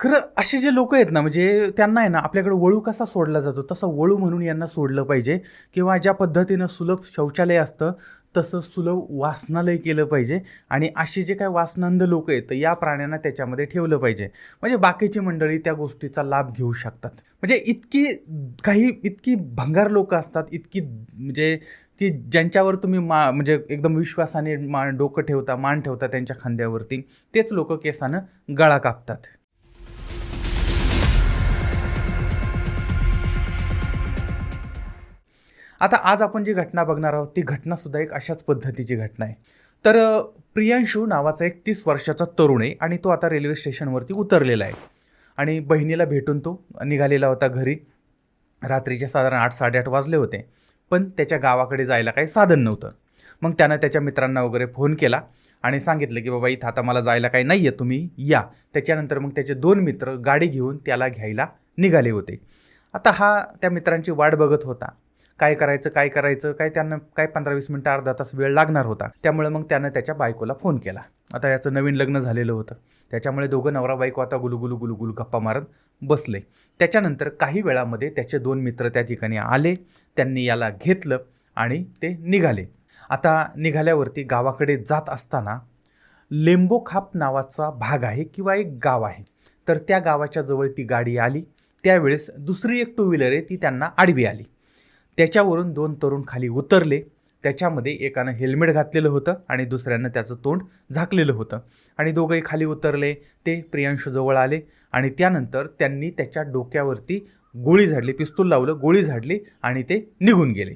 खरं असे जे लोक आहेत ना म्हणजे त्यांना आहे ना आपल्याकडे वळू कसा सोडला जातो? तसं वळू म्हणून यांना सोडलं पाहिजे किंवा ज्या पद्धतीनं सुलभ शौचालय असतं तसं सुलभ वासनालय केलं पाहिजे. आणि असे जे काय वासनांध लोक आहेत तर या प्राण्यांना त्याच्यामध्ये ठेवलं पाहिजे. म्हणजे बाकीची मंडळी त्या गोष्टीचा लाभ घेऊ शकतात. म्हणजे इतकी काही इतकी भंगार लोक असतात इतकी म्हणजे की ज्यांच्यावर तुम्ही मा म्हणजे एकदम विश्वासाने मा डोकं ठेवता मान ठेवता त्यांच्या खांद्यावरती तेच लोक केसानं गळा कापतात. आता आज आपण जी घटना बघणार आहोत ती घटनासुद्धा एक अशाच पद्धतीची घटना आहे. तर प्रियांशू नावाचा एक तीस वर्षाचा तरुण आहे आणि तो आता रेल्वे स्टेशनवरती उतरलेला आहे. आणि बहिणीला भेटून तो निघालेला होता घरी. रात्रीचे साधारण आठ साडेआठ वाजले होते. पण त्याच्या गावाकडे जायला काही साधन नव्हतं. मग त्यानं त्याच्या मित्रांना वगैरे फोन केला आणि सांगितलं की बाबा इथं आता मला जायला काही नाही आहे तुम्ही या. त्याच्यानंतर मग त्याचे दोन मित्र गाडी घेऊन त्याला घ्यायला निघाले होते. आता हा त्या मित्रांची वाट बघत होता. काय करायचं काय करायचं काय त्यांना काय पंधरा वीस मिनटं अर्धा तास वेळ लागणार होता. त्यामुळे मग त्यानं त्याच्या बायकोला फोन केला. आता याचं नवीन लग्न झालेलं होतं. त्याच्यामुळे दोघं नवरा बायको आता गुलुगुलू गुलुगुलू गप्पा मारत बसले. त्याच्यानंतर काही वेळामध्ये त्याचे दोन मित्र त्या ठिकाणी आले. त्यांनी याला घेतलं आणि ते निघाले. आता निघाल्यावरती गावाकडे जात असताना लेंबोखाप नावाचा भाग आहे किंवा एक गाव आहे. तर त्या गावाच्या जवळ ती गाडी आली. त्यावेळेस दुसरी एक टू व्हीलर आहे ती त्यांना आडवी आली. त्याच्यावरून दोन तरुण खाली उतरले. त्याच्यामध्ये एकानं हेल्मेट घातलेलं होतं आणि दुसऱ्यानं त्याचं तोंड झाकलेलं होतं. आणि दोघंही खाली उतरले. ते प्रियांशूजवळ आले आणि त्यानंतर त्यांनी त्याच्या डोक्यावरती गोळी झाडली पिस्तूल लावलं गोळी झाडली आणि ते निघून गेले.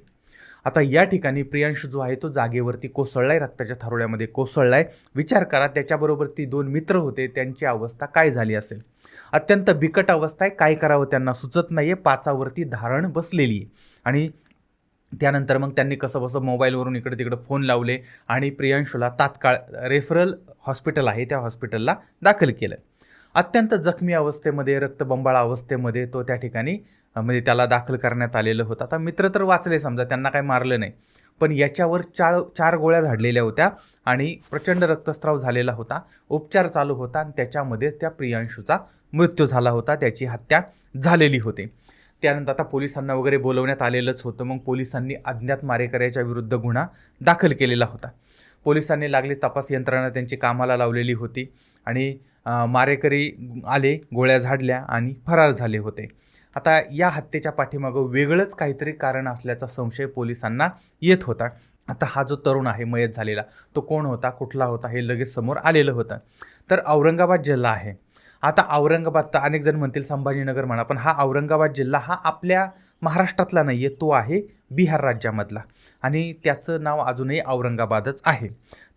आता या ठिकाणी प्रियांशू जो आहे तो जागेवरती कोसळलाय रक्ताच्या थारोळ्यामध्ये कोसळलाय. विचार करा त्याच्याबरोबर ती दोन मित्र होते. त्यांची अवस्था काय झाली असेल? अत्यंत बिकट अवस्था आहे. काय करावं त्यांना सुचत नाही आहे पाचावरती धारण बसलेली आहे. आणि त्यानंतर मग त्यांनी कसं बसं मोबाईलवरून इकडे तिकडे फोन लावले आणि प्रियांशूला तात्काळ रेफरल हॉस्पिटल आहे त्या हॉस्पिटलला दाखल केलं. अत्यंत जखमी अवस्थेमध्ये रक्तबंबाळ अवस्थेमध्ये तो त्या ठिकाणी म्हणजे त्याला दाखल करण्यात आलेलं होतं. आता मित्र तर वाचले समजा त्यांना काही मारलं नाही. पण याच्यावर चार चार गोळ्या झाडलेल्या होत्या आणि प्रचंड रक्तस्राव झालेला होता. उपचार चालू होता आणि त्याच्यामध्ये त्या प्रियांशूचा मृत्यू झाला होता. त्याची हत्या झालेली होती. त्यानंतर आता पोलिसांना वगैरे बोलवण्यात आलेलंच होतं. मग पोलिसांनी अज्ञात मारेकऱ्याच्या विरुद्ध गुन्हा दाखल केलेला होता. पोलिसांनी लागली तपास यंत्रणा त्यांची कामाला लावलेली होती आणि मारेकरी आले गोळ्या झाडल्या आणि फरार झाले होते. आता या हत्येच्या पाठीमागं वेगळंच काहीतरी कारण असल्याचा संशय पोलिसांना येत होता. आता हा जो तरुण आहे मयत झालेला तो कोण होता कुठला होता हे लगेच समोर आलेलं होतं. तर औरंगाबाद जिल्हा आहे. आता औरंगाबाद तर अनेक जण म्हणतील संभाजीनगर म्हणा पण हा औरंगाबाद जिल्हा हा आपल्या महाराष्ट्रातला नाही आहे तो आहे बिहार राज्यामधला. आणि त्याचं नाव अजूनही औरंगाबादच आहे.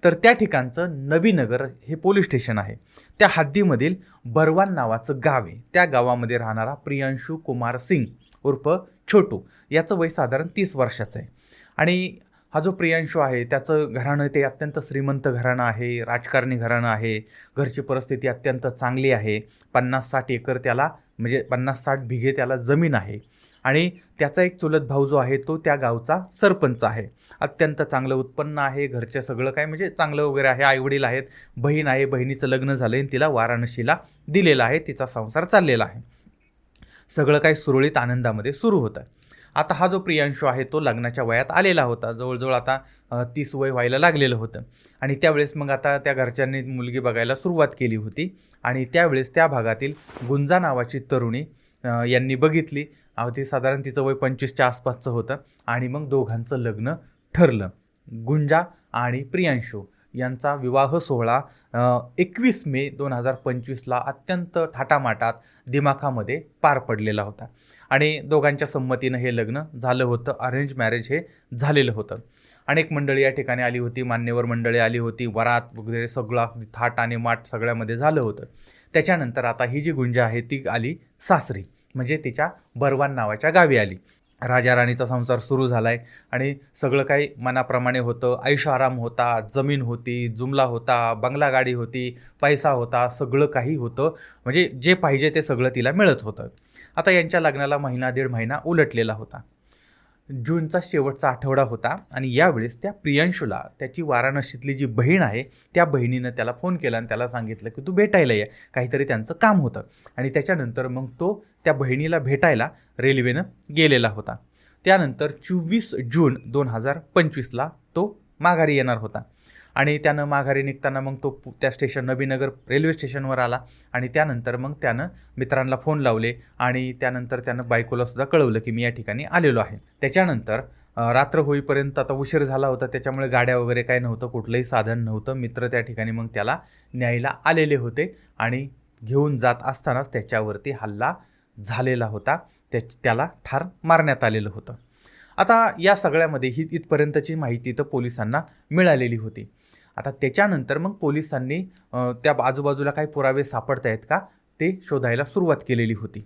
तर त्या ठिकाणचं नवीनगर हे पोलीस स्टेशन आहे. त्या हद्दीमधील बरवान नावाचं गाव आहे. त्या गावामध्ये राहणारा प्रियांशू कुमार सिंग उर्फ छोटू. याचं वय साधारण तीस वर्षाचं आहे. आणि हा जो प्रियांशू आहे त्याचं घराणं ते अत्यंत श्रीमंत घराणं आहे राजकारणी घराणं आहे घरची परिस्थिती अत्यंत चांगली आहे. पन्नास साठ एकर त्याला म्हणजे पन्नास साठ बिघे त्याला जमीन आहे. आणि त्याचा एक चुलत भाऊ जो आहे तो त्या गावचा सरपंच आहे. अत्यंत चांगलं उत्पन्न आहे घरचं सगळं काय म्हणजे चांगलं वगैरे आहे आईवडील आहेत बहीण आहे बहिणीचं लग्न झालं आणि तिला वाराणसीला दिलेलं आहे तिचा संसार चाललेला आहे. सगळं काही सुरळीत आनंदामध्ये सुरू होतं. आता हा जो प्रियांशू आहे तो लग्नाच्या वयात आलेला होता. जवळजवळ आता तीस वय व्हायला लागलेलं होतं. आणि त्यावेळेस मग आता त्या घरच्यांनी मुलगी बघायला सुरुवात केली होती. आणि त्यावेळेस त्या भागातील गुंजा नावाची तरुणी यांनी बघितली. ती साधारण तिचं वय पंचवीसच्या आसपासचं होतं. आणि मग दोघांचं लग्न ठरलं. गुंजा आणि प्रियांशू यांचा विवाह सोहळा एकवीस मे दोन हजार पंचवीसला अत्यंत थाटामाटात दिमाखामध्ये पार पडलेला होता. आणि दोघांच्या संमतीनं हे लग्न झालं होतं. अरेंज मॅरेज हे झालेलं होतं. अनेक मंडळी या ठिकाणी आली होती. मान्यवर मंडळी आली होती. वरात वगैरे सगळं थाट आणि माट सगळ्यामध्ये झालं होतं. त्याच्यानंतर आता ही जी गुंजा आहे ती आली सासरी. म्हणजे तिच्या बरवान नावाच्या गावी आली. राजा राणीचा संसार सुरू झाला आहे आणि सगळं काही मनाप्रमाणे होतं. ऐशो आराम होता जमीन होती जुमला होता बंगला गाडी होती पैसा होता सगळं काही होतं. म्हणजे जे पाहिजे ते सगळं तिला मिळत होतं. आता यांच्या लग्नाला महिना दीड महिना उलटलेला होता. जूनचा शेवटचा आठवडा होता आणि यावेळेस त्या प्रियांशूला त्याची वाराणसीतली जी बहीण आहे त्या बहिणीनं त्याला फोन केला आणि त्याला सांगितलं की तू भेटायला ये काहीतरी त्यांचं काम होतं. आणि त्याच्यानंतर मग तो त्या बहिणीला भेटायला रेल्वेनं गेलेला होता. त्यानंतर चोवीस जून दोन हजार पंचवीसला तो माघारी येणार होता. आणि त्यानं माघारी निघताना मग तो पु- त्या स्टेशन नबीनगर रेल्वे स्टेशनवर आला आणि त्यानंतर मग त्यानं मित्रांना फोन लावले आणि त्यानंतर त्यानं बायकोला सुद्धा कळवलं की मी या ठिकाणी आलेलो आहे. त्याच्यानंतर रात्र होईपर्यंत आता उशीर झाला होता त्याच्यामुळे गाड्या वगैरे काही नव्हतं कुठलंही साधन नव्हतं. मित्र त्या ठिकाणी मग त्याला न्यायला आलेले होते आणि घेऊन जात असतानाच त्याच्यावरती हल्ला झालेला होता. त्या त्याला ठार मारण्यात आलेलं होतं. आता या सगळ्यामध्ये ही इथपर्यंतची माहिती तर पोलिसांना मिळालेली होती. आता त्याच्यानंतर मग पोलिसांनी त्या आजूबाजूला काही पुरावे सापडत आहेत का? ते शोधायला सुरुवात केलेली होती.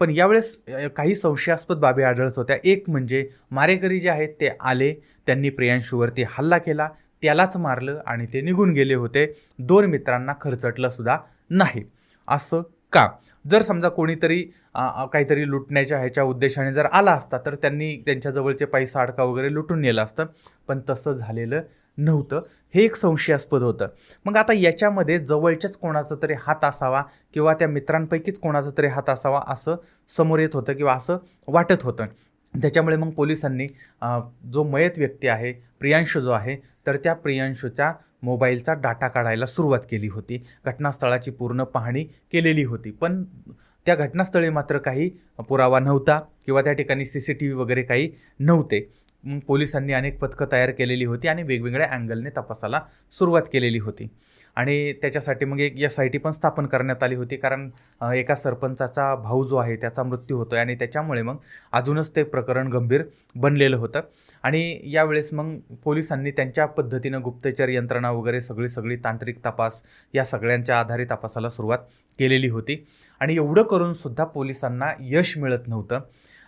पण यावेळेस काही संशयास्पद बाबी आढळत होत्या. एक म्हणजे मारेकरी जे आहेत ते आले त्यांनी प्रियांशूवरती हल्ला केला त्यालाच मारलं आणि ते निघून गेले होते. दोन मित्रांना खरचटलं सुद्धा नाही. असं का? जर समजा कोणीतरी काहीतरी लुटण्याच्या ह्याच्या उद्देशाने जर आला असता तर त्यांनी त्यांच्याजवळचे पैसा अडका वगैरे लुटून नेलं असतं. पण तसं झालेलं नव्हतं. हे एक संशयास्पद होतं. मग आता याच्यामध्ये जवळच्याच कोणाचा तरी हात असावा किंवा त्या मित्रांपैकीच कोणाचा तरी हात असावा असं समोर येत होतं किंवा असं वाटत होतं. त्याच्यामुळे मग पोलिसांनी जो मयत व्यक्ती आहे प्रियांशू जो आहे तर त्या प्रियांशूच्या मोबाईलचा डाटा काढायला सुरुवात केली होती. घटनास्थळाची पूर्ण पाहणी केलेली होती. पण त्या घटनास्थळी मात्र काही पुरावा नव्हता किंवा त्या ठिकाणी सी सी टी व्ही वगैरे काही नव्हते. पोलिसांनी अनेक पथकं तयार केलेली होती आणि वेगवेगळ्या अँगलने तपासाला सुरुवात केलेली होती. आणि त्याच्यासाठी मग एक एस आय टी पण स्थापन करण्यात आली होती कारण एका सरपंचाचा भाऊ जो आहे त्याचा मृत्यू होतो आणि त्याच्यामुळे मग अजूनच ते प्रकरण गंभीर बनलेलं होतं. आणि यावेळेस मग पोलिसांनी त्यांच्या पद्धतीनं गुप्तचर यंत्रणा वगैरे सगळी सगळी तांत्रिक तपास या सगळ्यांच्या आधारे तपासाला सुरुवात केलेली होती. आणि एवढं करून सुद्धा पोलिसांना यश मिळत नव्हतं.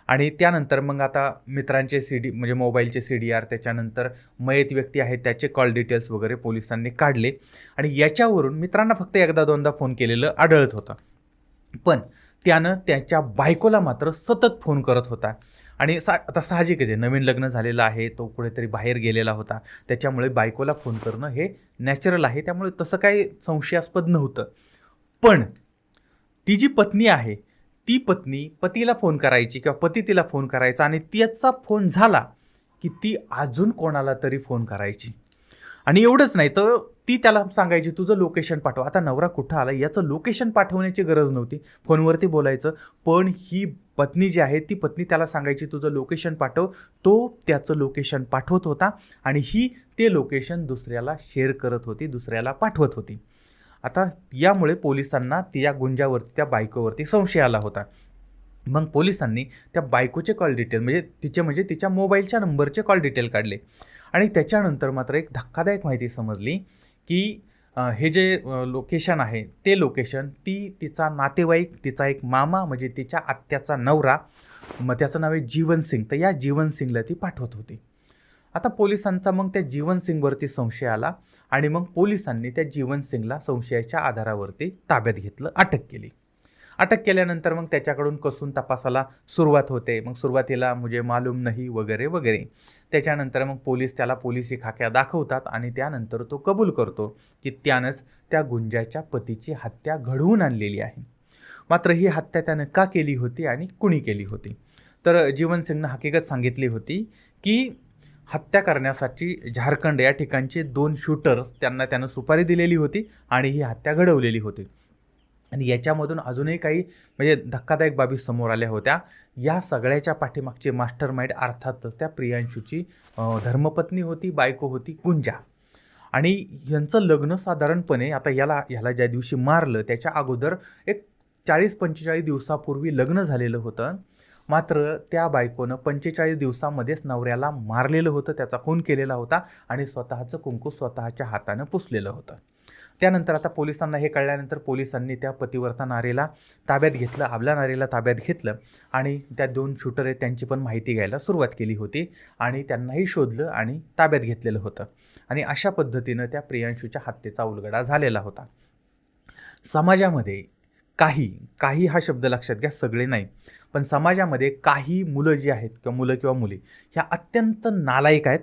आणि त्यानंतर मग आता मित्रांचे सी डी म्हणजे मोबाईलचे सी डी आर त्याच्यानंतर मयत व्यक्ती आहेत त्याचे कॉल डिटेल्स वगैरे पोलिसांनी काढले. आणि याच्यावरून मित्रांना फक्त एकदा दोनदा फोन केलेलं आढळत होतं. पण त्यानं त्याच्या बायकोला मात्र सतत फोन करत होता. आणि सा आता साहजिकच आहे नवीन लग्न झालेलं आहे तो कुठेतरी बाहेर गेलेला होता. त्याच्यामुळे बायकोला फोन करणं हे नॅचरल आहे त्यामुळे तसं काही संशयास्पद नव्हतं. पण ती जी पत्नी आहे ती पत्नी पतीला फोन करायची किंवा पती तिला फोन करायचा आणि त्याचा फोन झाला की ती अजून कोणाला तरी फोन करायची. आणि एवढंच नाही तर ती त्याला सांगायची तुझं लोकेशन पाठव. आता नवरा कुठं आला? याचं लोकेशन पाठवण्याची गरज नव्हती. फोनवरती बोलायचं. पण ही पत्नी जी आहे ती पत्नी त्याला सांगायची तुझं लोकेशन पाठव. तो त्याचं लोकेशन पाठवत होता आणि ही ते लोकेशन दुसऱ्याला शेअर करत होती दुसऱ्याला पाठवत होती. आता यामुळे पोलिसांना ती या गुंजावरती त्या बायकोवरती संशय आला होता. मग पोलिसांनी त्या बायकोचे कॉल डिटेल म्हणजे तिचे म्हणजे तिच्या मोबाईलच्या नंबरचे कॉल डिटेल काढले. आणि त्याच्यानंतर मात्र एक धक्कादायक माहिती समजली की हे जे लोकेशन आहे ते लोकेशन ती तिचा नातेवाईक तिचा एक मामा म्हणजे तिच्या आत्याचा नवरा मग त्याचं नाव आहे जीवन सिंग तर या जीवन सिंगला ती पाठवत होती. आता पोलिसांचा मग त्या जीवन सिंगवरती संशय आला आणि मग पोलिसांनी त्या जीवन सिंगला संशयाच्या आधारावरती ताब्यात घेतलं अटक केली. अटक केल्यानंतर मग त्याच्याकडून कसून तपासाला सुरुवात होते. मग सुरुवातीला मुझे मालूम नाही वगैरे वगैरे. त्याच्यानंतर मग पोलीस त्याला पोलिसी खाक्या दाखवतात आणि त्यानंतर तो कबूल करतो की त्यानंच त्या गुंजाच्या पतीची हत्या घडवून आणलेली आहे. मात्र ही हत्या त्यानं का केली होती आणि कुणी केली होती? तर जीवन सिंगनं हकीकत सांगितली होती की हत्या करण्यासाठी झारखंड या ठिकाणचे दोन शूटर्स त्यांना त्यानं सुपारी दिलेली होती आणि ही हत्या घडवलेली होती. आणि याच्यामधून अजूनही काही म्हणजे धक्कादायक बाबी समोर आल्या होत्या. या सगळ्याच्या पाठीमागचे मास्टर माइंड अर्थातच त्या प्रियांशूची धर्मपत्नी होती बायको होती गुंजा. आणि यांचं लग्न साधारणपणे आता याला ह्याला ज्या दिवशी मारलं त्याच्या अगोदर एक चाळीस पंचेचाळीस दिवसापूर्वी लग्न झालेलं होतं. मात्र त्या बायकोनं पंचेचाळीस दिवसामध्येच नवऱ्याला मारलेलं होतं त्याचा खून केलेला होता आणि स्वतःचं कुंकू स्वतःच्या हातानं पुसलेलं होतं. त्यानंतर आता पोलिसांना हे कळल्यानंतर पोलिसांनी त्या पतिवर्ता नारेला ताब्यात घेतलं आपल्या नारेला ताब्यात घेतलं आणि त्या दोन शूटर आहेत त्यांची पण माहिती घ्यायला सुरुवात केली होती आणि त्यांनाही शोधलं आणि ताब्यात घेतलेलं होतं. आणि अशा पद्धतीनं त्या प्रियांशूच्या हत्येचा उलगडा झालेला होता. समाजामध्ये काही काही हा शब्द लक्षात घ्या सगळे नाही. पण समाजामध्ये काही मुलं जी आहेत किंवा मुलं किंवा मुली ह्या अत्यंत नालायक आहेत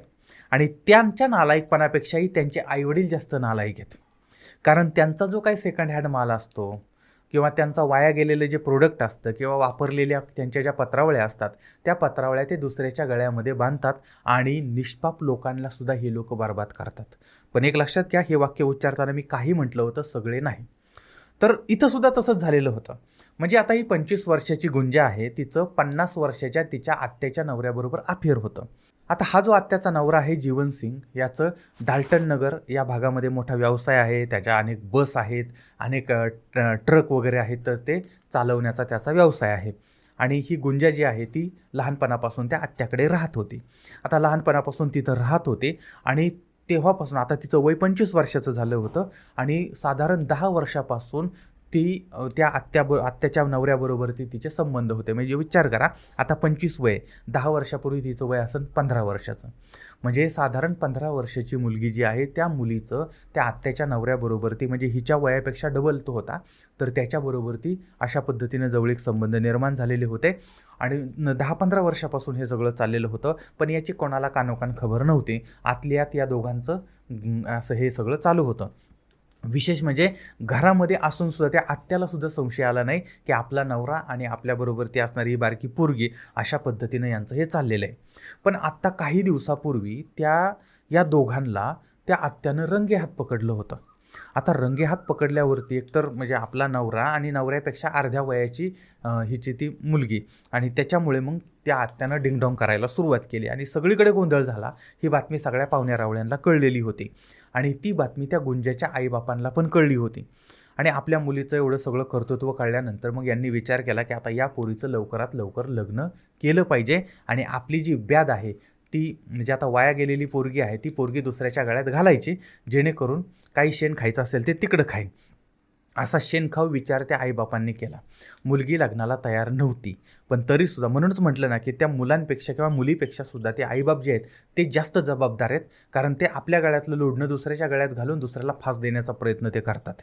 आणि त्यांच्या नालायकपणापेक्षाही त्यांचे आईवडील जास्त नालायक आहेत. कारण त्यांचा जो काही सेकंड हँड माल असतो किंवा त्यांचा वाया गेलेलं जे प्रोडक्ट असतं किंवा वापरलेल्या त्यांच्या ज्या पत्रावळ्या असतात त्या पत्रावळ्या ते दुसऱ्याच्या गळ्यामध्ये बांधतात आणि निष्पाप लोकांना सुद्धा हे लोक बर्बाद करतात. पण एक लक्षात घ्या हे वाक्य उच्चारताना मी काही म्हटलं होतं सगळे नाही. तर इथंसुद्धा तसंच झालेलं होतं. म्हणजे आता ही पंचवीस वर्षाची गुंजा आहे तिचं पन्नास वर्षाच्या तिच्या आत्याच्या नवऱ्याबरोबर अफेअर होतं. आता हा जो आत्याचा नवरा आहे जीवन सिंग याचं डाल्टन नगर या भागामध्ये मोठा व्यवसाय आहे त्याच्या अनेक बस आहेत अनेक ट- ट्रक वगैरे आहेत तर ते चालवण्याचा त्याचा व्यवसाय आहे. आणि ही गुंजा जी आहे ती लहानपणापासून त्या आत्याकडे राहत होती. आता लहानपणापासून तिथं राहत होते आणि तेव्हापासून आता तिचं वय पंचवीस वर्षाचं झालं होतं आणि साधारण दहा वर्षापासून ती त्या आत्या आत्याच्या नवऱ्याबरोबर ती तिचे संबंध होते. म्हणजे विचार करा आता पंचवीस वय दहा वर्षापूर्वी तिचं वय असेल पंधरा वर्षाचं. म्हणजे साधारण पंधरा वर्षाची मुलगी जी आहे त्या मुलीचं त्या आत्याच्या नवऱ्याबरोबर ती म्हणजे हिच्या वयापेक्षा डबल तो होता. तर त्याच्याबरोबर ती अशा पद्धतीने जवळीक संबंध निर्माण झालेले होते. आणि न दहा पंधरा वर्षापासून हे सगळं चाललेलं होतं. पण याची कोणाला कानोकान खबर नव्हती. आतल्यात या दोघांचं असं हे सगळं चालू होतं. विशेष म्हणजे घरामध्ये असून सुद्धा त्या आत्याला सुद्धा संशय आला नाही की आपला नवरा आणि आपल्याबरोबर ती असणारी ही बारकी पोरगी अशा पद्धतीनं यांचं हे चाललेलं आहे. पण आत्ता काही दिवसापूर्वी त्या या दोघांना त्या आत्यानं रंगे हात पकडलं होतं. आता रंगे हात पकडल्यावरती एकतर म्हणजे आपला नवरा आणि नवऱ्यापेक्षा अर्ध्या वयाची हिची ती मुलगी आणि त्याच्यामुळे मग त्या आत्यानं डिंगडॉंग करायला सुरुवात केली आणि सगळीकडे गोंधळ झाला. ही बातमी सगळ्या पाहुण्या रावळ्यांना कळलेली होती. आणि ती बातमी त्या गुंजाच्या आईबापांना पण कळली होती. आणि आपल्या मुलीचं एवढं सगळं कर्तृत्व कळल्यानंतर मग यांनी विचार केला की आता या पोरीचं लवकरात लवकर लग्न केलं पाहिजे आणि आपली जी व्याध आहे ती म्हणजे आता वाया गेलेली पोरगी आहे ती पोरगी दुसऱ्याच्या गळ्यात घालायची जेणेकरून काही शेण खायचं असेल ते तिकडं खाईन. असा शेणखाऊ विचार त्या आईबापांनी केला. मुलगी लग्नाला तयार नव्हती पण तरीसुद्धा म्हणूनच म्हटलं ना की त्या मुलांपेक्षा किंवा मुलीपेक्षा सुद्धा ते आईबाप जे आहेत ते जास्त जबाबदार आहेत कारण ते आपल्या गळ्यातलं लोढणं दुसऱ्याच्या गळ्यात घालून दुसऱ्याला फास देण्याचा प्रयत्न ते करतात.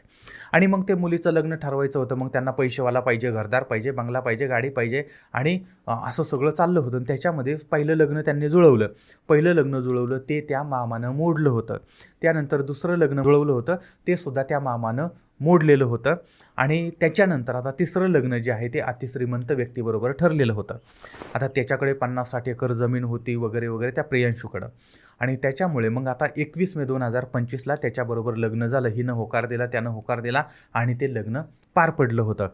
आणि मग ते मुलीचं लग्न ठरवायचं होतं मग त्यांना पैसेवाला पाहिजे घरदार पाहिजे बंगला पाहिजे गाडी पाहिजे आणि असं सगळं चाललं होतं आणि त्याच्यामध्ये पहिलं लग्न त्यांनी जुळवलं. पहिलं लग्न जुळवलं ते त्या मामानं मोडलं होतं. त्यानंतर दुसरं लग्न जुळवलं होतं ते सुद्धा त्या मामानं मोडलेलं होतं. आणि त्याच्यानंतर आता तिसरं लग्न जे आहे ते अतिश्रीमंत व्यक्तीबरोबर ठरलेलं होतं. आता त्याच्याकडे पन्नास साठ एकर जमीन होती वगैरे वगैरे त्या प्रियांशूकडं. आणि त्याच्यामुळे मग आता एकवीस मे दोन हजार पंचवीसला त्याच्याबरोबर लग्न झालं. हिनं होकार दिला त्यानं होकार दिला आणि ते लग्न पार पडलं होतं.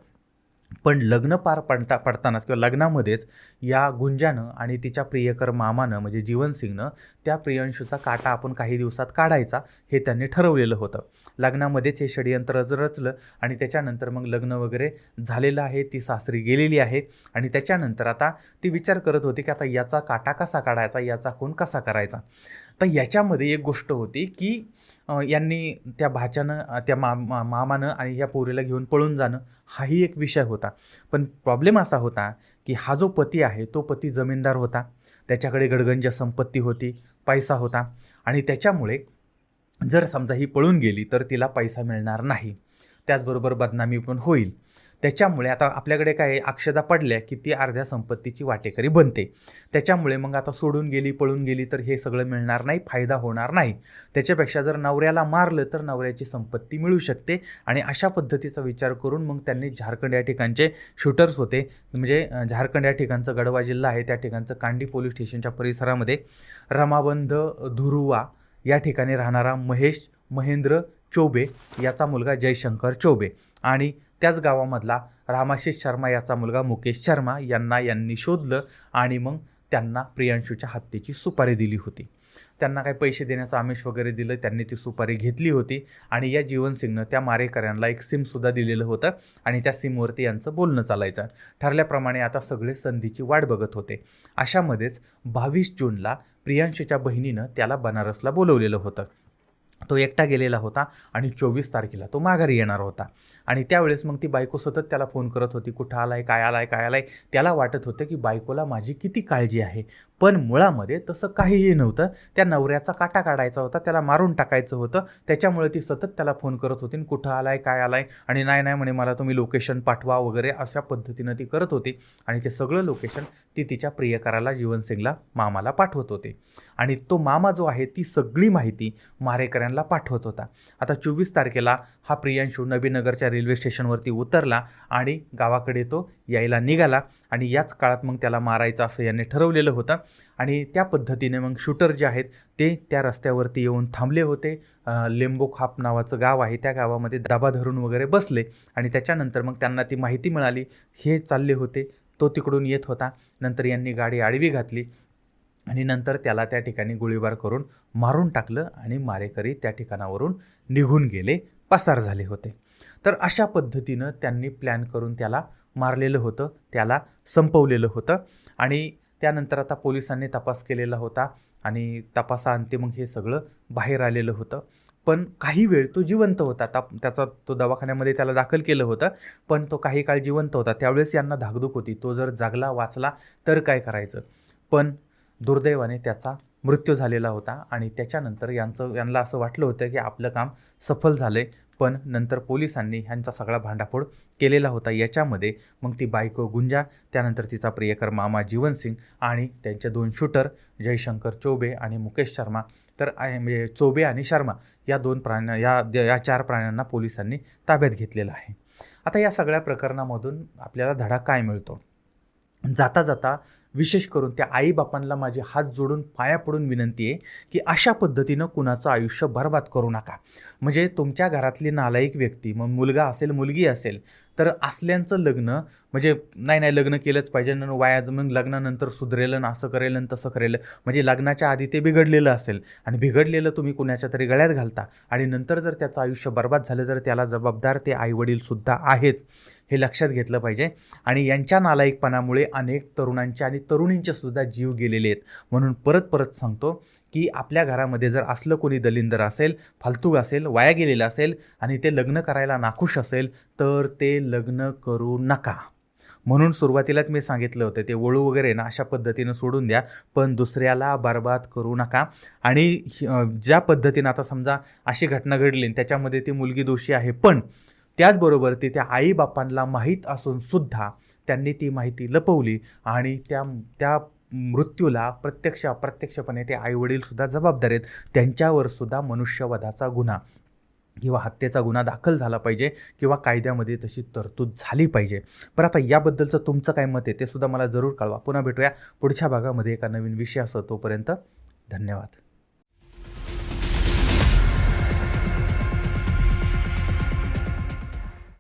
पण लग्न पार पडता पडतानाच किंवा लग्नामध्येच या गुंजानं आणि तिच्या प्रियकर मामानं म्हणजे जीवनसिंगनं त्या प्रियांशूचा काटा आपण काही दिवसात काढायचा हे त्यांनी ठरवलेलं होतं. लग्नामध्येच हे षडयंत्र रचलं आणि त्याच्यानंतर मग लग्न वगैरे झालेलं आहे ती सासरी गेलेली आहे आणि त्याच्यानंतर आता ती विचार करत होती की आता याचा काटा कसा काढायचा याचा खून कसा करायचा? तर याच्यामध्ये एक गोष्ट होती की यांनी त्या भाच्यानं त्या मा मा- मामानं आणि या पोरीला घेऊन पळून जाणं हाही एक विषय होता. पण प्रॉब्लेम असा होता की हा जो पती आहे तो पती जमीनदार होता. त्याच्याकडे गडगंज संपत्ती होती पैसा होता. आणि त्याच्यामुळे जर समजा ही पळून गेली तर तिला पैसा मिळणार नाही. त्याचबरोबर बदनामी पण होईल. त्याच्यामुळे आता आपल्याकडे काय आहे, अक्षदा पडल्या की ती अर्ध्या संपत्तीची वाटेकरी बनते. त्याच्यामुळे मग आता सोडून गेली पळून गेली तर हे सगळं मिळणार नाही फायदा होणार नाही. त्याच्यापेक्षा जर नवऱ्याला मारलं तर नवऱ्याची संपत्ती मिळू शकते आणि अशा पद्धतीचा विचार करून मग त्यांनी झारखंड या ठिकाणचे शूटर्स होते. म्हणजे झारखंड या ठिकाणचं गडवा जिल्हा आहे त्या ठिकाणचं कांडी पोलीस स्टेशनच्या परिसरामध्ये रमाबंध धुरुवा या ठिकाणी राहणारा महेश महेंद्र चोबे याचा मुलगा जयशंकर चोबे आणि त्याच गावामधला रामाशेष शर्मा याचा मुलगा मुकेश शर्मा यांना यांनी शोधलं आणि मग त्यांना प्रियांशूच्या हत्येची सुपारी दिली होती. त्यांना काही पैसे देण्याचं आमिष वगैरे दिलं त्यांनी ती सुपारी घेतली होती आणि या जीवनसिंगनं त्या मारेकऱ्यांना एक सिमसुद्धा दिलेलं होतं आणि त्या सिमवरती यांचं बोलणं चालायचं. ठरल्याप्रमाणे आता सगळे संधीची वाट बघत होते. अशामध्येच बावीस जूनला प्रियांशूच्या बहिणीनं त्याला बनारसला बोलवलेलं होतं. तो एकटा गेलेला होता आणि चोवीस तारखेला तो माघारी येणार होता. आणि त्यावेळेस मग ती बायको सतत त्याला फोन करत होती कुठं आलाय? काय आलाय? काय आलाय? त्याला वाटत होतं की बायकोला माझी किती काळजी आहे. पण मुळामध्ये तसं काहीही नव्हतं. त्या नवऱ्याचा काटा काढायचा होता त्याला मारून टाकायचं होतं. त्याच्यामुळे ती सतत त्याला फोन करत होती आणि कुठं आलाय? काय आलाय? आणि नाही नाही म्हणे मला तुम्ही लोकेशन पाठवा वगैरे अशा पद्धतीनं ती करत होती. आणि ते सगळं लोकेशन ती तिच्या प्रियकराला जीवनसिंगला मामाला पाठवत होते. आणि तो मामा जो आहे ती सगळी माहिती मारेकऱ्यांना पाठवत होता. आता चोवीस तारखेला हा प्रियांशू नबीनगरच्या रेल्वे स्टेशनवरती उतरला आणि गावाकडे तो यायला निघाला आणि याच काळात मग त्याला मारायचं असं याने ठरवलेलं होतं. आणि त्या पद्धतीने मग शूटर जे आहेत ते त्या रस्त्यावरती येऊन थांबले होते. लिंबोखाप नावाचं गाव आहे त्या गावामध्ये दाबा धरून वगैरे बसले आणि त्याच्यानंतर मग त्यांना ती माहिती मिळाली. हे चालले होते. तो तिकडून येत होता. नंतर यांनी गाडी आडवी घातली आणि नंतर त्याला त्या ठिकाणी गोळीबार करून मारून टाकलं आणि मारेकरी त्या ठिकाणावरून निघून गेले पसार झाले होते. तर अशा पद्धतीनं त्यांनी प्लॅन करून त्याला मारलेलं होतं त्याला संपवलेलं होतं आणि त्यानंतर आता पोलिसांनी तपास केलेला होता आणि तपासाअंती मग हे सगळं बाहेर आलेलं होतं. पण काही वेळ तो जिवंत होता. ताप त्याचा तो दवाखान्यामध्ये त्याला दाखल केलं होतं पण तो काही काळ जिवंत होता. त्यावेळेस यांना धाकधूक होती. तो जर जागला वाचला तर काय करायचं? पण दुर्दैवाने त्याचा मृत्यू झालेला होता आणि त्याच्यानंतर यांचं यांना असं वाटलं होतं की आपलं काम सफल झालं आहे पण नंतर पोलिसांनी ह्यांचा सगळा भांडाफोड केलेला होता. याच्यामध्ये मग ती बायको गुंजा त्यानंतर तिचा प्रियकर मामा जीवनसिंग आणि त्यांचे दोन शूटर जयशंकर चौबे आणि मुकेश शर्मा तर म्हणजे चोबे आणि शर्मा या दोन प्राण्या या या चार प्राण्यांना पोलिसांनी ताब्यात घेतलेलं आहे. आता या सगळ्या प्रकरणामधून आपल्याला धडा काय मिळतो? जाता जाता विशेष करून त्या आईबापांना माझे हात जोडून पाया पडून विनंती आहे की अशा पद्धतीनं कुणाचं आयुष्य बर्बाद करू नका. म्हणजे तुमच्या घरातली नालायक व्यक्ती मग मुलगा असेल मुलगी असेल तर असल्यांचं लग्न म्हणजे नाही नाही लग्न केलंच पाहिजे न वाया मग लग्नानंतर सुधरेलं आणि असं करेल आणि तसं करेल. म्हणजे लग्नाच्या आधी ते बिघडलेलं असेल आणि बिघडलेलं तुम्ही कुणाच्या तरी गळ्यात घालता आणि नंतर जर त्याचं आयुष्य बर्बाद झालं तर त्याला जबाबदार ते आईवडीलसुद्धा आहेत हे लक्षात घेतलं पाहिजे. आणि यांच्या नालायकपणामुळे अनेक तरुणांचे आणि तरुणींचे सुद्धा जीव गेलेले आहेत. म्हणून परत परत सांगतो की आपल्या घरामध्ये जर असलं कोणी दलिंदर असेल फालतूक असेल वाया गेलेलं असेल आणि ते लग्न करायला नाखुश असेल तर ते लग्न करू नका. म्हणून सुरुवातीलाच मी सांगितलं होतं ते वळू वगैरे ना अशा पद्धतीनं सोडून द्या पण दुसऱ्याला बर्बाद करू नका. आणि ज्या पद्धतीनं आता समजा अशी घटना घडली आणि त्याच्यामध्ये ती मुलगी दोषी आहे पण त्याचबरोबर ती त्या आईबापांना माहीत असूनसुद्धा त्यांनी ती माहिती लपवली आणि त्या त्या मृत्यूला प्रत्यक्ष अप्रत्यक्षपणे ते आईवडीलसुद्धा जबाबदार आहेत. त्यांच्यावरसुद्धा मनुष्यवधाचा गुन्हा किंवा हत्येचा गुन्हा दाखल झाला पाहिजे किंवा कायद्यामध्ये तशी तरतूद झाली पाहिजे. पण आता याबद्दलचं तुमचं काय मत आहे? ते सुद्धा मला जरूर कळवा. पुन्हा भेटूया पुढच्या भागामध्ये एका नवीन विषय असो तोपर्यंत धन्यवाद.